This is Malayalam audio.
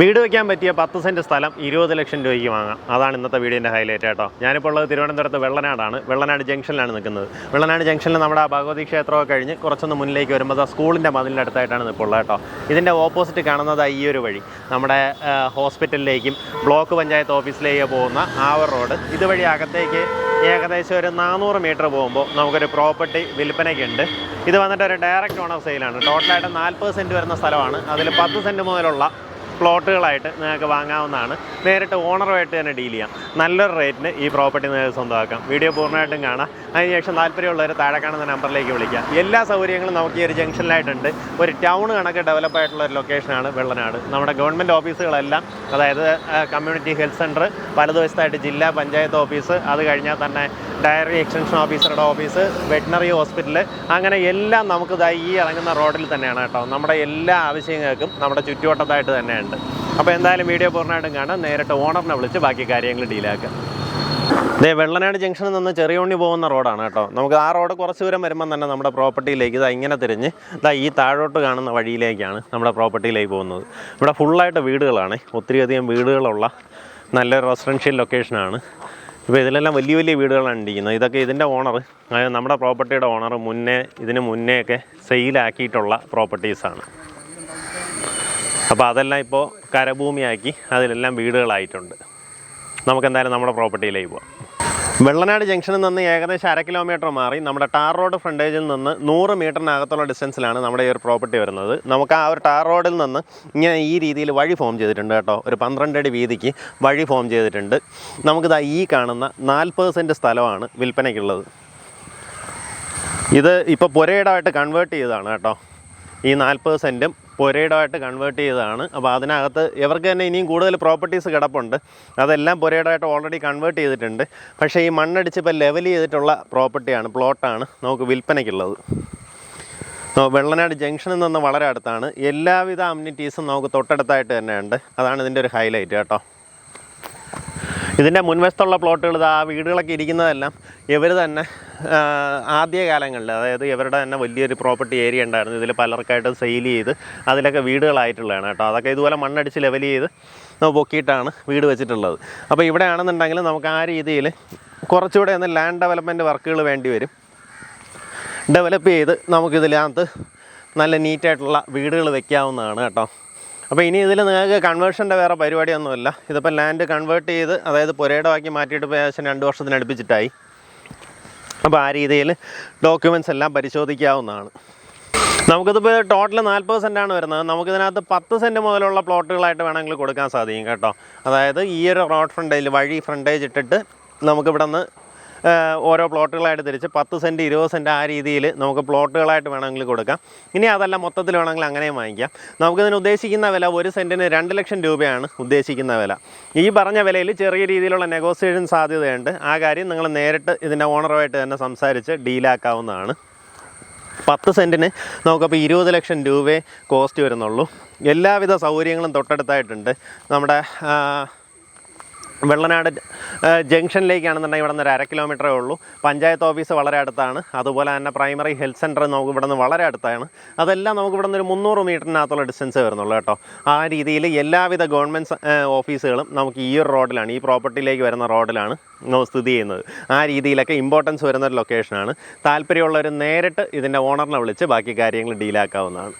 വീട് വയ്ക്കാൻ പറ്റിയ പത്ത് സെന്റ് സ്ഥലം ഇരുപത് ലക്ഷം രൂപയ്ക്ക് വാങ്ങാം. അതാണ് ഇന്നത്തെ വീഡിയോന്റെ ഹൈലൈറ്റ് കേട്ടോ. ഞാനിപ്പോൾ ഉള്ളത് തിരുവനന്തപുരത്ത് വെള്ളനാടാണ്. വെള്ളനാട് ജംഗ്ഷനിലാണ് നിൽക്കുന്നത്. വെള്ളനാട് ജംഗ്ഷനിൽ നമ്മുടെ ഭഗവതി ക്ഷേത്രമൊക്കെ കഴിഞ്ഞ് കുറച്ചൊന്ന് മുന്നിലേക്ക് വരുമ്പോൾ സ്കൂളിന്റെ മതിലിന്റെ അടുത്തായിട്ടാണ് ഇപ്പോൾ ഉള്ളത് കേട്ടോ. ഇതിന്റെ ഓപ്പോസിറ്റ് കാണുന്നത് ഈ ഒരു വഴി. നമ്മുടെ ഹോസ്പിറ്റലിലേക്കും ബ്ലോക്ക് പഞ്ചായത്ത് ഓഫീസിലേക്ക് പോകുന്ന ആവർ റോഡ് ഇതുവഴി അകത്തേക്ക് ഏകദേശം ഒരു നാനൂറ് മീറ്റർ പോകുമ്പോൾ നമുക്കൊരു പ്രോപ്പർട്ടി വിൽപ്പനയ്ക്കുണ്ട്. ഇത് വന്നിട്ട് ഒരു ഡയറക്റ്റ് ഓണർ സെയിലാണ് ടോട്ടലായിട്ട് നാൽപ്പത് സെന്റ് വരുന്ന സ്ഥലമാണ്. അതിൽ പത്ത് സെന്റ് മുതലുള്ള പ്ലോട്ടുകളായിട്ട് നിങ്ങൾക്ക് വാങ്ങാവുന്നതാണ്. നേരിട്ട് ഓണറുമായിട്ട് തന്നെ ഡീൽ ചെയ്യാം. നല്ലൊരു റേറ്റിന് ഈ പ്രോപ്പർട്ടി നിങ്ങൾക്ക് സ്വന്തമാക്കാം. വീഡിയോ പൂർണമായിട്ടും കാണാം. അതിനുശേഷം താല്പര്യമുള്ളവർ താഴെ കാണുന്ന നമ്പറിലേക്ക് വിളിക്കാം. എല്ലാ സൗകര്യങ്ങളും നമുക്ക് ഈ ഒരു ജംഗ്ഷനിലായിട്ടുണ്ട്. ഒരു ടൗൺ കണക്ക് ഡെവലപ്പ് ആയിട്ടുള്ള ഒരു ലൊക്കേഷനാണ് വെള്ളനാട്. നമ്മുടെ ഗവൺമെന്റ് ഓഫീസുകളെല്ലാം അതായത് കമ്മ്യൂണിറ്റി ഹെൽത്ത് സെന്റർ വലതുവശത്തായിട്ട് ജില്ലാ പഞ്ചായത്ത് ഓഫീസ് അത് കഴിഞ്ഞാൽ തന്നെ ഡയറി എക്സ്റ്റൻഷൻ ഓഫീസറുടെ ഓഫീസ് വെറ്റിനറി ഹോസ്പിറ്റൽ അങ്ങനെ എല്ലാം നമുക്ക് ഇതായി ഈ ഇറങ്ങുന്ന റോഡിൽ തന്നെയാണ് കേട്ടോ. നമ്മുടെ എല്ലാ ആവശ്യങ്ങൾക്കും നമ്മുടെ ചുറ്റുവട്ടത്തായിട്ട് തന്നെയുണ്ട്. അപ്പോൾ എന്തായാലും വീഡിയോ പൂർണമായിട്ടും കാണാം. നേരിട്ട് ഓണറിനെ വിളിച്ച് ബാക്കി കാര്യങ്ങൾ ഡീലാക്കാം ഇതേ വെള്ളനാട് ജംഗ്ഷനിൽ നിന്ന് ചെറിയോണി പോകുന്ന റോഡാണ് കേട്ടോ. നമുക്ക് ആ റോഡ് കുറച്ച് ദൂരം വരുമ്പം തന്നെ നമ്മുടെ പ്രോപ്പർട്ടിയിലേക്ക് ഇതാ ഇങ്ങനെ തിരിഞ്ഞ് ഇതാ ഈ താഴോട്ട് കാണുന്ന വഴിയിലേക്കാണ് നമ്മുടെ പ്രോപ്പർട്ടിയിലേക്ക് പോകുന്നത്. ഇവിടെ ഫുള്ളായിട്ട് വീടുകളാണ്. ഒത്തിരിയധികം വീടുകളുള്ള നല്ലൊരു റെസിഡൻഷ്യൽ ലൊക്കേഷനാണ് ഇപ്പോൾ ഇതിലെല്ലാം വലിയ വലിയ വീടുകളാണ് ഇരിക്കുന്നത്. ഇതൊക്കെ ഇതിന്റെ ഓണർ അതായത് നമ്മുടെ പ്രോപ്പർട്ടിയുടെ ഓണർ മുന്നേ ഇതിന് മുന്നേ ഒക്കെ സെയിലാക്കിയിട്ടുള്ള പ്രോപ്പർട്ടീസാണ് അപ്പോൾ അതെല്ലാം ഇപ്പോൾ കരഭൂമിയാക്കി അതിലെല്ലാം വീടുകളായിട്ടുണ്ട്. നമുക്ക് എന്തായാലും നമ്മുടെ പ്രോപ്പർട്ടിയിലേക്ക് പോവാം. വെള്ളനാട് ജംഗ്ഷനിൽ നിന്ന് ഏകദേശം അര കിലോമീറ്റർ മാറി നമ്മുടെ ടാർ റോഡ് ഫ്രണ്ടേജിൽ നിന്ന് നൂറ് മീറ്ററിനകത്തുള്ള ഡിസ്റ്റൻസിലാണ് നമ്മുടെ ഈ ഒരു പ്രോപ്പർട്ടി വരുന്നത്. നമുക്ക് ആ ഒരു ടാർ റോഡിൽ നിന്ന് ഇങ്ങനെ ഈ രീതിയിൽ വഴി ഫോം ചെയ്തിട്ടുണ്ട് കേട്ടോ. ഒരു പന്ത്രണ്ട് അടി വീതിക്ക് വഴി ഫോം ചെയ്തിട്ടുണ്ട്. നമുക്കിതാ ഈ കാണുന്ന നാൽപ്പത് സെന്റ് സ്ഥലമാണ് വിൽപ്പനയ്ക്കുള്ളത്. ഇത് ഇപ്പോൾ പുരയിടമായിട്ട് കൺവേർട്ട് ചെയ്തതാണ് കേട്ടോ. ഈ നാൽപ്പത് സെന്റും പുരയിടമായിട്ട് കൺവേർട്ട് ചെയ്തതാണ്. അപ്പോൾ അതിനകത്ത് ഇവർക്ക് തന്നെ ഇനിയും കൂടുതൽ പ്രോപ്പർട്ടീസ് കിടപ്പുണ്ട്. അതെല്ലാം പുരയിടമായിട്ട് ഓൾറെഡി കൺവേർട്ട് ചെയ്തിട്ടുണ്ട്. പക്ഷേ ഈ മണ്ണടിച്ച് ഇപ്പോൾ ലെവൽ ചെയ്തിട്ടുള്ള പ്രോപ്പർട്ടിയാണ് പ്ലോട്ടാണ് നമുക്ക് വിൽപ്പനയ്ക്കുള്ളത്. വെള്ളനാട് ജംഗ്ഷനിൽ നിന്ന് വളരെ അടുത്താണ്. എല്ലാവിധ അമ്യൂണിറ്റീസും നമുക്ക് തൊട്ടടുത്തായിട്ട് തന്നെയുണ്ട്. അതാണ് ഇതിന്റെ ഒരു ഹൈലൈറ്റ് കേട്ടോ. ഇതിന്റെ മുൻവശത്തുള്ള പ്ലോട്ടുകൾ ആ വീടുകളൊക്കെ ഇരിക്കുന്നതെല്ലാം ഇവർ തന്നെ ആദ്യ ആദ്യകാലങ്ങളിൽ അതായത് ഇവരുടെ തന്നെ വലിയൊരു പ്രോപ്പർട്ടി ഏരിയ ഉണ്ടായിരുന്നു. ഇതിൽ പലർക്കായിട്ട് സെയിൽ ചെയ്ത് അതിലൊക്കെ വീടുകളായിട്ടുള്ളതാണ് കേട്ടോ. അതൊക്കെ ഇതുപോലെ മണ്ണടിച്ച് ലെവൽ ചെയ്ത് പൊക്കിയിട്ടാണ് വീട് വെച്ചിട്ടുള്ളത്. അപ്പോൾ ഇവിടെ ആണെന്നുണ്ടെങ്കിൽ നമുക്ക് ആ രീതിയിൽ കുറച്ചുകൂടെ ഒന്ന് ലാൻഡ് ഡെവലപ്മെന്റ് വർക്കുകൾ വേണ്ടി വരും. ഡെവലപ്പ് ചെയ്ത് നമുക്കിതിനകത്ത് നല്ല നീറ്റായിട്ടുള്ള വീടുകൾ വെക്കാവുന്നതാണ് കേട്ടോ. അപ്പോൾ ഇനി ഇതിൽ നിങ്ങൾക്ക് കൺവേർഷന്റെ വേറെ പരിപാടിയൊന്നുമില്ല. ഇതിപ്പോൾ ലാൻഡ് കൺവേർട്ട് ചെയ്ത് അതായത് പുരയിടമാക്കി മാറ്റിയിട്ട് ഇപ്പോൾ ഏകദേശം രണ്ട് വർഷത്തിനടുപ്പിച്ചിട്ടായി അപ്പോൾ ആ രീതിയിൽ ഡോക്യുമെന്റ്സ് എല്ലാം പരിശോധിക്കാവുന്നതാണ്. നമുക്കിതിപ്പോൾ ടോട്ടൽ നാൽപ്പത് ആണ് വരുന്നത്. നമുക്കിതിനകത്ത് പത്ത് സെന്റ് മുതലുള്ള പ്ലോട്ടുകളായിട്ട് വേണമെങ്കിൽ കൊടുക്കാൻ സാധിക്കും കേട്ടോ. അതായത് ഈ ഒരു റോഡ് ഫ്രണ്ടേജ് വഴി ഫ്രണ്ടേജ് ഇട്ടിട്ട് നമുക്കിവിടെ നിന്ന് ഓരോ പ്ലോട്ടുകളായിട്ട് തിരിച്ച് പത്ത് സെന്റ് ഇരുപത് സെന്റ് ആ രീതിയിൽ നമുക്ക് പ്ലോട്ടുകളായിട്ട് വേണമെങ്കിൽ കൊടുക്കാം. ഇനി അതല്ല മൊത്തത്തിൽ വേണമെങ്കിൽ അങ്ങനെയും വാങ്ങിക്കാം. നമുക്കിതിന് ഉദ്ദേശിക്കുന്ന വില ഒരു സെന്റിന് രണ്ട് ലക്ഷം രൂപയാണ് ഉദ്ദേശിക്കുന്ന വില. ഈ പറഞ്ഞ വിലയിൽ ചെറിയ രീതിയിലുള്ള നെഗോസിയേഷൻ സാധ്യതയുണ്ട്. ആ കാര്യം നിങ്ങൾ നേരിട്ട് ഇതിന്റെ ഓണറുമായിട്ട് തന്നെ സംസാരിച്ച് ഡീലാക്കാവുന്നതാണ് പത്ത് സെന്റിന് നമുക്കപ്പോൾ ഇരുപത് ലക്ഷം രൂപയെ കോസ്റ്റ് വരുന്നുള്ളൂ. എല്ലാവിധ സൗകര്യങ്ങളും തൊട്ടടുത്തായിട്ടുണ്ട്. നമ്മുടെ വെള്ളനാട് ജംഗ്ഷനിലേക്കാണെന്നുണ്ടെങ്കിൽ ഇവിടെ നിന്ന് ഒരു അര കിലോമീറ്ററേ ഉള്ളൂ. പഞ്ചായത്ത് ഓഫീസ് വളരെ അടുത്താണ്. അതുപോലെ തന്നെ പ്രൈമറി ഹെൽത്ത് സെന്റർ നമുക്ക് ഇവിടെ നിന്ന് വളരെ അടുത്താണ്. അതെല്ലാം നമുക്ക് ഇവിടെ നിന്ന് ഒരു മുന്നൂറ് മീറ്ററിനകത്തുള്ള ഡിസ്റ്റൻസ് വരുന്നുള്ളൂ കേട്ടോ. ആ രീതിയിൽ എല്ലാവിധ ഗവൺമെന്റ് ഓഫീസുകളും നമുക്ക് ഈ ഒരു റോഡിലാണ് ഈ പ്രോപ്പർട്ടിയിലേക്ക് വരുന്ന റോഡിലാണ് സ്ഥിതി ചെയ്യുന്നത്. ആ രീതിയിലൊക്കെ ഇമ്പോർട്ടൻസ് വരുന്ന ഒരു ലൊക്കേഷനാണ് താല്പര്യമുള്ളവർ നേരിട്ട് ഇതിന്റെ ഓണറിനെ വിളിച്ച് ബാക്കി കാര്യങ്ങൾ ഡീലാക്കാവുന്നതാണ്